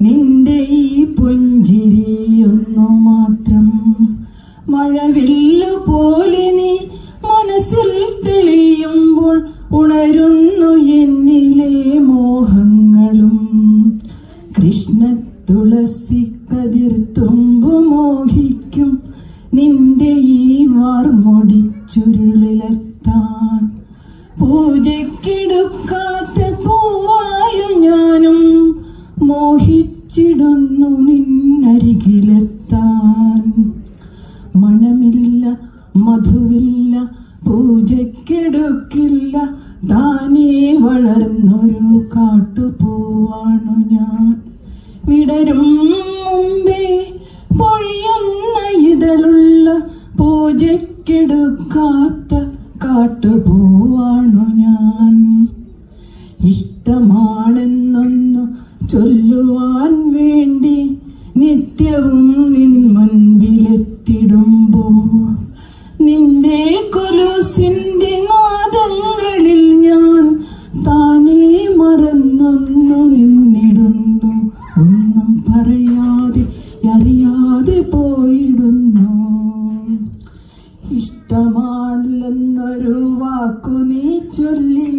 നിന്റെ ഈ പുഞ്ചിരിയൊന്നു മാത്രം മഴവില്ലു പോലെ നീ മനസ്സിൽ തെളിയുമ്പോൾ ഉണരുന്നു എന്നിലെ മോഹങ്ങളും. കൃഷ്ണ തുളസി കതിർത്തുമ്പു മോഹിക്കും. നിന്റെ ഈ വാർമൊടിച്ചുരുളിലെത്താൻ പൂജയ്ക്കെടുക്കാത്ത മോഹിച്ചിടുന്നു നിന്നരികിലെത്താൻ. മണമില്ല മധുവില്ല പൂജക്കെടുക്കില്ല താനേ വളർന്നൊരു കാട്ടുപോവാണു ഞാൻ. വിടരും മുമ്പേ പൊഴിയുന്ന ഇതളുള്ള പൂജക്കെടുക്കാത്ത കാട്ടുപോവാണു ഞാൻ. ഇഷ്ടമാണെന്നൊന്നു ചൊല്ലുവാൻ വേണ്ടി നിത്യവും നിൻ മുൻപിലെത്തിടുമ്പോ നിന്റെ കൊലുസിന്റെ നാദങ്ങളിൽ ഞാൻ താനേ മറന്നൊന്നു നിന്നിടുന്നു. ഒന്നും പറയാതെ അറിയാതെ പോയിടുന്നു. ഇഷ്ടമാണെന്നൊരു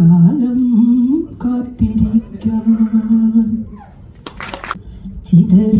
കാലം കാത്തിരിക്കാം. ചിതറി